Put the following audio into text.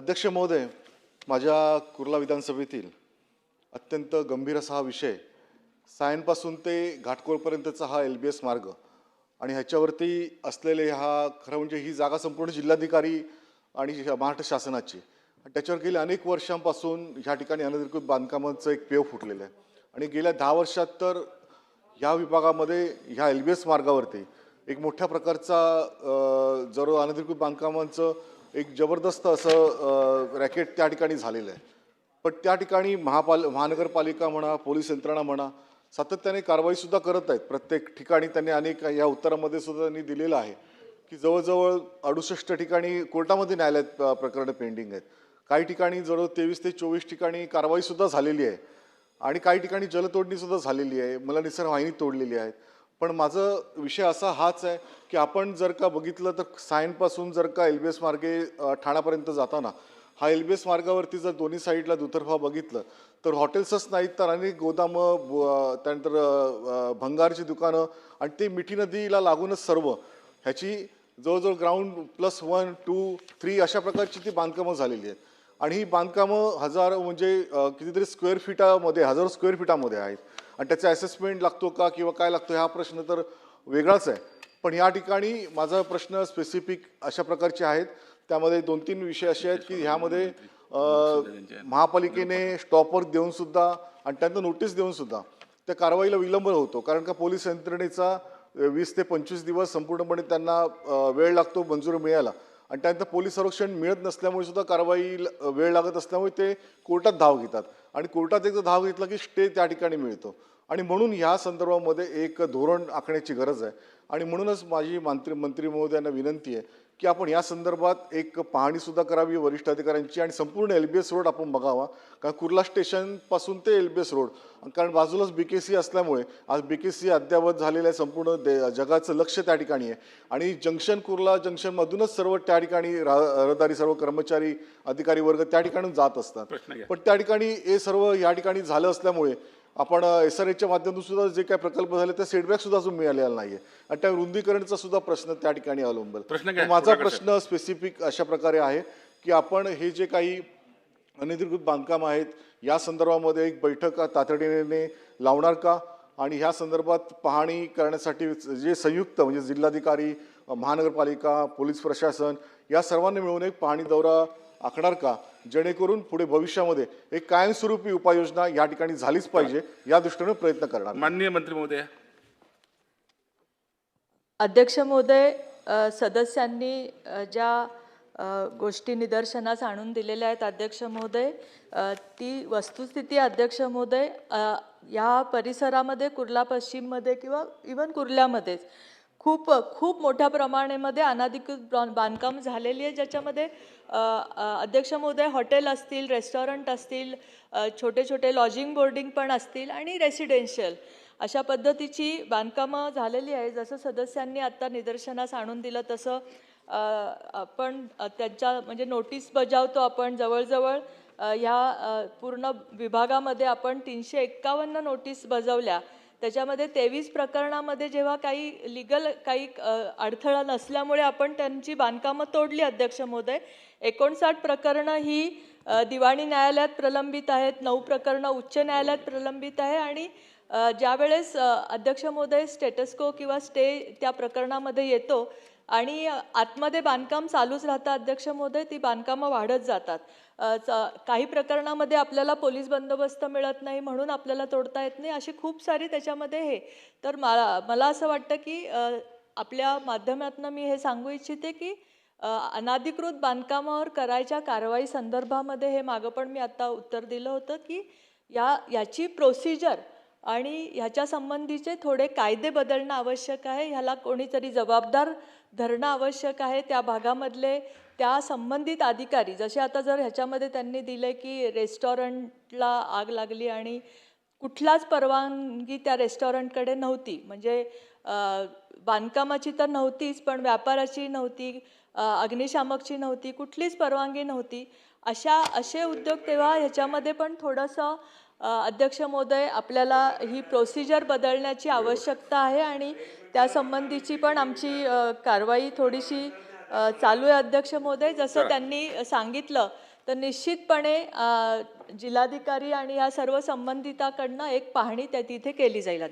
अध्यक्ष महोदय माझ्या कुर्ला विधानसभेतील अत्यंत गंभीर असा हा विषय सायनपासून ते घाटकोळपर्यंतचा हा एल बी एस मार्ग आणि ह्याच्यावरती असलेले हा खरं म्हणजे ही जागा संपूर्ण जिल्हाधिकारी आणि महाराष्ट्र शासनाची. आणि त्याच्यावर गेल्या अनेक वर्षांपासून ह्या ठिकाणी अनधिकृत बांधकामांचं एक पेव फुटलेलं आहे. आणि गेल्या दहा वर्षात तर ह्या विभागामध्ये ह्या एल बी एस मार्गावरती एक मोठ्या प्रकारचा जर अनधिकृत बांधकामांचं एक जबरदस्त असं रॅकेट त्या ठिकाणी झालेलं आहे. पण त्या ठिकाणी महापाल महानगरपालिका म्हणा पोलीस यंत्रणा म्हणा सातत्याने कारवाईसुद्धा करत आहेत. प्रत्येक ठिकाणी त्यांनी अनेक या उत्तरामध्ये सुद्धा त्यांनी दिलेलं आहे की जवळजवळ अडुसष्ट ठिकाणी कोर्टामध्ये न्यायालयात प्रकरणं पेंडिंग आहेत. काही ठिकाणी जवळ तेवीस ते चोवीस ठिकाणी कारवाईसुद्धा झालेली आहे. आणि काही ठिकाणी जलतोडणीसुद्धा झालेली आहे. मला निसर्ग वाहिनी तोडलेली आहेत पण माझं विषय असा हाच आहे की आपण जर का बघितलं तर सायनपासून जर का एल बी एस मार्गे ठाण्यापर्यंत जाताना हा एल बी एस मार्गावरती जर दोन्ही साईडला दुतर्फा बघितलं तर हॉटेल्सच नाहीत तर अनेक गोदामं त्यानंतर भंगारची दुकानं आणि ते मिठी नदीला लागूनच सर्व. ह्याची जवळजवळ ground plus one two three अशा प्रकारची ती बांधकामं झालेली आहेत. आणि ही बांधकामं हजार म्हणजे कितीतरी स्क्वेअर फिटामध्ये हजारो स्क्वेअर फिटामध्ये आहेत. आणि त्याचा असेसमेंट लागतो का किंवा काय लागतो हा प्रश्न तर वेगळाच आहे. पण या ठिकाणी माझा प्रश्न स्पेसिफिक अशा प्रकारचे आहेत. त्यामध्ये दोन तीन विषय असे आहेत की ह्यामध्ये महापालिकेने स्टॉपवर देऊनसुद्धा आणि त्यांना नोटीस देऊनसुद्धा त्या कारवाईला विलंब होतो. कारण का पोलीस यंत्रणेचा वीस ते पंचवीस दिवस संपूर्णपणे त्यांना वेळ लागतो मंजुरी मिळायला. आणि त्यानंतर पोलीस संरक्षण मिळत नसल्यामुळे सुद्धा कारवाई वेळ लागत असल्यामुळे ते कोर्टात धाव घेतात. आणि कोर्टात एकदा धाव घेतला की स्टे त्या ठिकाणी मिळतो. आणि म्हणून ह्या संदर्भामध्ये एक धोरण आखण्याची गरज आहे. आणि म्हणूनच माझी मंत्री मंत्री महोदयांना विनंती आहे की आपण या संदर्भात एक पाहणी सुद्धा करावी वरिष्ठ अधिकाऱ्यांची आणि संपूर्ण एल बी एस रोड आपण बघावा. कारण कुर्ला स्टेशनपासून ते एल बी एस रोड कारण बाजूलाच बी के सी असल्यामुळे आज बी के सी अद्यावत झालेलं आहे संपूर्ण दे जगाचं लक्ष त्या ठिकाणी आहे. आणि जंक्शन कुर्ला जंक्शनमधूनच सर्व त्या ठिकाणी रहदारी सर्व कर्मचारी अधिकारी वर्ग त्या ठिकाणून जात असतात. पण त्या ठिकाणी हे सर्व या ठिकाणी झालं असल्यामुळे आपण एस आर एच्या माध्यमातून सुद्धा जे काही प्रकल्प झाले त्या सेटबॅक सुद्धा अजून मिळालेला नाहीये. आणि त्या रुंदीकरणचा सुद्धा प्रश्न त्या ठिकाणी अवलंबल प्रश्न माझा प्रश्न स्पेसिफिक अशा प्रकारे आहे की आपण हे जे काही अनधिकृत बांधकाम आहेत या संदर्भामध्ये एक बैठक तातडीने लावणार का? आणि ह्या संदर्भात पाहणी करण्यासाठी जे संयुक्त म्हणजे जिल्हाधिकारी महानगरपालिका पोलीस प्रशासन या सर्वांनी मिळून एक पाहणी दौरा आखणार का? जेणेकरून पुढे भविष्यामध्ये एक कायमस्वरूपी उपाययोजना या ठिकाणी झालीच पाहिजे या दृष्टीने प्रयत्न करणार. माननीय मंत्री महोदय. अध्यक्ष महोदय अ, सदस्यांनी ज्या अ, गोष्टी निदर्शनास आणून दिलेल्या आहेत अध्यक्ष महोदय ती वस्तुस्थिती अध्यक्ष महोदय अ, या परिसरामध्ये कुर्ला पश्चिममध्ये किंवा इवन कुर्ल्यामध्येच खूप खूप मोठ्या प्रमाणामध्ये अनाधिकृत बांधकाम झालेली आहे ज्याच्यामध्ये अध्यक्ष महोदय हॉटेल असतील रेस्टॉरंट असतील छोटे छोटे लॉजिंग बोर्डिंग पण असतील आणि रेसिडेन्शियल अशा पद्धतीची बांधकामं झालेली आहे जसं सदस्यांनी आत्ता निदर्शनास आणून दिलं तसं आपण त्यांच्या म्हणजे नोटीस बजावतो आपण जवळजवळ ह्या पूर्ण विभागामध्ये आपण तीनशे एक्कावन्न नोटीस बजावल्या. त्याच्यामध्ये तेवीस प्रकरणामध्ये जेव्हा काही लिगल काही अडथळा नसल्यामुळे आपण त्यांची बांधकामं तोडली अध्यक्ष महोदय. एकोणसाठ प्रकरणं ही दिवाणी न्यायालयात प्रलंबित आहेत नऊ प्रकरणं उच्च न्यायालयात प्रलंबित आहे आणि ज्यावेळेस अध्यक्ष महोदय स्टेटस्को किंवा स्टे त्या प्रकरणामध्ये येतो आणि आतमध्ये बांधकाम चालूच राहतं अध्यक्ष महोदय ती बांधकामं वाढत जातात. च- काही प्रकरणामध्ये आपल्याला पोलीस बंदोबस्त मिळत नाही म्हणून आपल्याला तोडता येत नाही अशी खूप सारी त्याच्यामध्ये हे. तर मला मला असं वाटतं की आपल्या माध्यमातून मी हे सांगू इच्छिते की अनाधिकृत बांधकामावर करायच्या कारवाई संदर्भामध्ये हे मागं पण मी आता उत्तर दिलं होतं की या याची प्रोसिजर आणि ह्याच्या संबंधीचे थोडे कायदे बदलणं आवश्यक आहे. ह्याला कोणीतरी जबाबदार धरणं आवश्यक आहे. त्या भागामधले त्या संबंधित अधिकारी जसे आता जर ह्याच्यामध्ये त्यांनी दिले की रेस्टॉरंटला आग लागली आणि कुठलाच परवानगी त्या रेस्टॉरंटकडे नव्हती. म्हणजे बांधकामाची तर नव्हतीच पण व्यापाराची नव्हती अग्निशामकची नव्हती कुठलीच परवानगी नव्हती. अशा असे उद्योग तेव्हा ह्याच्यामध्ये पण थोडंसं अध्यक्ष महोदय आपल्याला ही प्रोसिजर बदलण्याची आवश्यकता आहे आणि त्या संबंधीची पण आमची कारवाई थोडीशी चालू आहे अध्यक्ष महोदय. जसं त्यांनी सांगितलं तर निश्चितपणे जिल्हाधिकारी आणि या सर्व संबंधिताकडनं एक पाहणी त्या तिथे केली जाईल.